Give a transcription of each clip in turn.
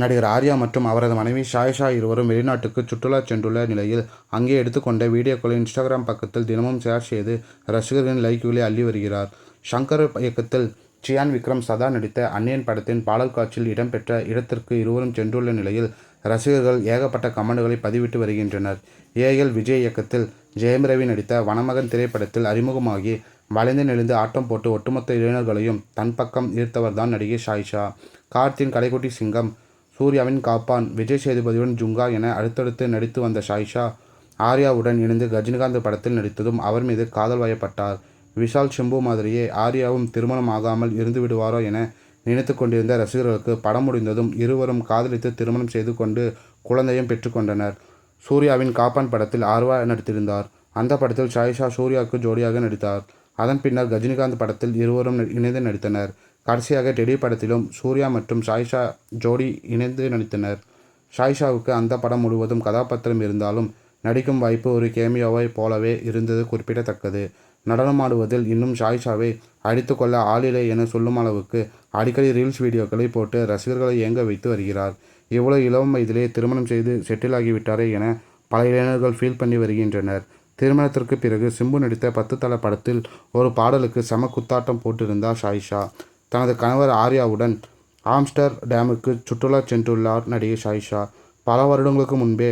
நடிகர் ஆர்யா மற்றும் அவரது மனைவி ஷாயிஷா இருவரும் வெளிநாட்டுக்கு சுற்றுலா சென்றுள்ள நிலையில் அங்கே எடுத்துக்கொண்ட வீடியோக்களை இன்ஸ்டாகிராம் பக்கத்தில் தினமும் ஷேர் செய்து ரசிகர்களின் லைக்குகளை அள்ளி வருகிறார். ஷங்கர் இயக்கத்தில் சியான் விக்ரம் சதா நடித்த அன்னியன் படத்தின் பாடல் காட்சியில் இடம்பெற்ற இடத்திற்கு இருவரும் சென்றுள்ள நிலையில் ரசிகர்கள் ஏகப்பட்ட கமெண்டுகளை பதிவிட்டு வருகின்றனர். ஏஎல் விஜய் இயக்கத்தில் ஜெயம் ரவி நடித்த வனமகன் திரைப்படத்தில் அறிமுகமாகி வளைந்து நெளிந்து ஆட்டம் போட்டு ஒட்டுமொத்த இளைஞர்களையும் தன் பக்கம் ஈர்த்தவர்தான் நடிகை ஷாயிஷா. கார்த்தின் கடைக்குட்டி சிங்கம் சூர்யாவின் காப்பான் விஜய் சேதுபதியுடன் ஜுங்கா என அடுத்தடுத்து நடித்து வந்த ஷாயிஷா ஆர்யாவுடன் இணைந்து ரஜினிகாந்த் படத்தில் நடித்ததும் அவர் மீது காதல் வயப்பட்டார். விஷால் ஷிம்பு மாதிரியே ஆர்யாவும் திருமணம் ஆகாமல் இருந்து விடுவாரோ என நினைத்து கொண்டிருந்த ரசிகர்களுக்கு படம் முடிந்ததும் இருவரும் காதலித்து திருமணம் செய்து கொண்டு குழந்தையும் பெற்றுக்கொண்டனர் சூர்யாவின் காப்பான் படத்தில் ஆர்வா நடித்திருந்தார். அந்த படத்தில் ஷாயிஷா சூர்யாவுக்கு ஜோடியாக நடித்தார். அதன் பின்னர் ரஜினிகாந்த் படத்தில் இருவரும் ந- இணைந்து நடித்தனர். கடைசியாக டெடி படத்திலும் சூர்யா மற்றும் சாய்ஷா ஜோடி இணைந்து நடித்தனர். ஷாயிஷாவுக்கு அந்த படம் முழுவதும் கதாபாத்திரம் இருந்தாலும் நடிக்கும் வாய்ப்பு ஒரு கேமியோவை போலவே இருந்தது குறிப்பிடத்தக்கது. நடனமாடுவதில் இன்னும் ஷாயிஷாவை அடித்துக்கொள்ள ஆளில்லை என சொல்லும் அளவுக்கு அடிக்கடி ரீல்ஸ் வீடியோக்களை போட்டு ரசிகர்களை ஏங்க வைத்து வருகிறார். இவ்வளோ இளம் வயதிலே திருமணம் செய்து செட்டில் ஆகிவிட்டாரே என பல இளைஞர்கள் ஃபீல் பண்ணி வருகின்றனர். திருமணத்திற்கு பிறகு சிம்பு நடித்த பத்து தல படத்தில் ஒரு பாடலுக்கு செம குத்தாட்டம் போட்டிருந்தார் ஷாயிஷா தனது கணவர் ஆர்யாவுடன் ஆம்ஸ்டர் டேமுக்கு சுற்றுலா சென்றுள்ளார் நடிகை ஷாயிஷா. பல வருடங்களுக்கு முன்பே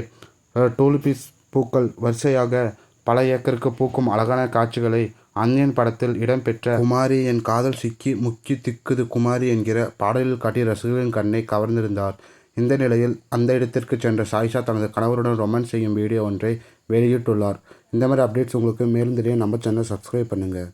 டூலிபிஸ் பூக்கள் வரிசையாக பல ஏக்கருக்கு பூக்கும் அழகான காட்சிகளை அந்நியன் படத்தில் இடம்பெற்ற குமாரி என் காதல் சிக்கி முக்கி திக்குது குமாரி என்கிற பாடலில் காட்டி ரசிகர்களின் கண்ணை கவர்ந்திருந்தார். இந்த நிலையில் அந்த இடத்திற்கு சென்ற சாயிஷா தனது கணவருடன் ரொமான்ஸ் செய்யும் வீடியோ ஒன்றை வெளியிட்டுள்ளார். இந்த மாதிரி அப்டேட்ஸ் உங்களுக்கு மேலும் தெரிய நம்ம சேனல் சப்ஸ்கிரைப் பண்ணுங்கள்